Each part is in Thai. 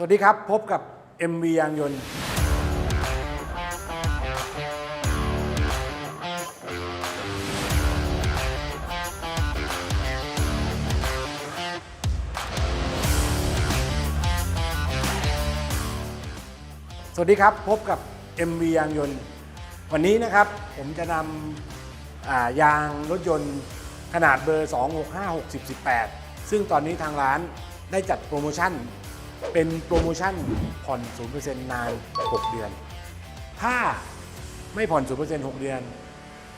สวัสดีครับ พบกับ MV ยางยนต์ สวัสดีครับ พบกับ MV ยางยนต์ วันนี้นะครับผมจะนำอ่ายางรถยนต์ขนาดเบอร์ 265 60 18 ซึ่งตอนนี้ทางร้านได้จัดโปรโมชั่น เป็นโปรโมชั่นผ่อน 0%นาน 6 เดือน ถ้าไม่ผ่อน 0% 6 เดือน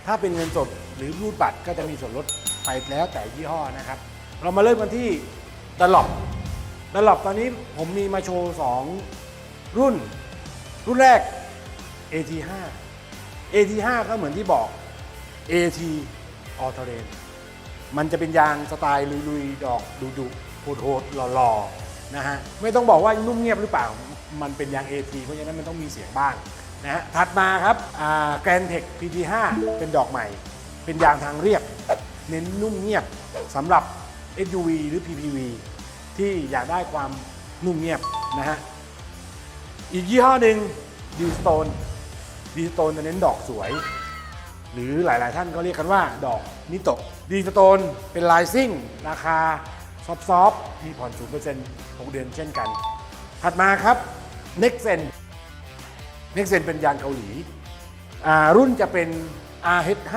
ถ้าเป็นเงินสดหรือรูดบัตรก็จะมีส่วนลดไปแล้วแต่ยี่ห้อนะครับ เรามาเริ่มกันที่ดลอปดลอปตอนนี้ผมมีมาโชว์ 2 รุ่น รุ่นแรก AT5 AT5 ก็เหมือนที่บอก AT a l Terrain มันจะเป็นยางสไตล์ลุยๆ ดอกดุๆโหดๆหล่อๆ นะฮะไม่ต้องบอกว่านุ่มเงียบหรือเปล่า มันเป็นยาง AT เพราะฉะนั้นมันต้องมีเสียงบ้างนะฮะถัดมาครับแกรนเทค PT5 เป็นดอกใหม่ เป็นยางทางเรียบ เน้นนุ่มเงียบสำหรับ SUV หรือ PPV ที่อยากได้ความนุ่มเงียบนะฮะอีกยี่ห้อหนึ่งดีสโตนดีสโตนจะเน้นดอกสวย หรือหลาย ๆ ท่านก็เรียกกันว่าดอกนิโตดีสโตนเป็นลายซิ่ง ราคา ซอฟต์ๆมีผ่อน 0% 6 เดือนเช่นกัน ถัดมาครับ Nexen Nexen เป็นยางเกาหลีอ่ารุ่นจะเป็น RH5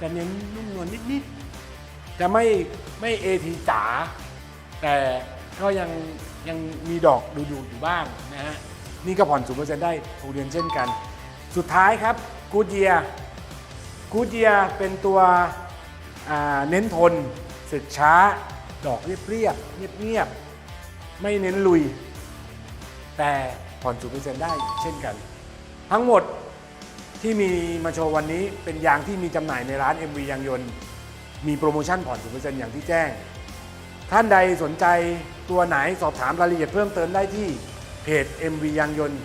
จะเน้นนุ่มนวลนิด ๆ จะไม่ไม่ AT จ๋า แต่ก็ยังยังมีดอกดูๆอยู่บ้างนะฮะ นี่ก็ผ่อน 0%ได้ 6 เดือนเช่นกัน สุดท้ายครับกูเจียกูเจียเป็นตัวอ่าเน้นทน สึกช้า ดอกเรียบๆเงียบๆไม่เน้นลุย แต่ผ่อน0%ได้เช่นกัน ทั้งหมดที่มีมาโชว์วันนี้เป็นยางที่มีจำหน่ายในร้าน MV ยางยนต์ มีโปรโมชั่นผ่อน0%อย่างที่แจ้ง ท่านใดสนใจตัวไหนสอบถามรายละเอียดเพิ่มเติมได้ที่เพจ MV ยางยนต์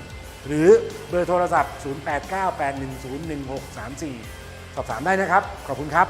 หรือเบอร์โทรศัพท์ 0898101634 สอบถามได้นะครับ ขอบคุณครับ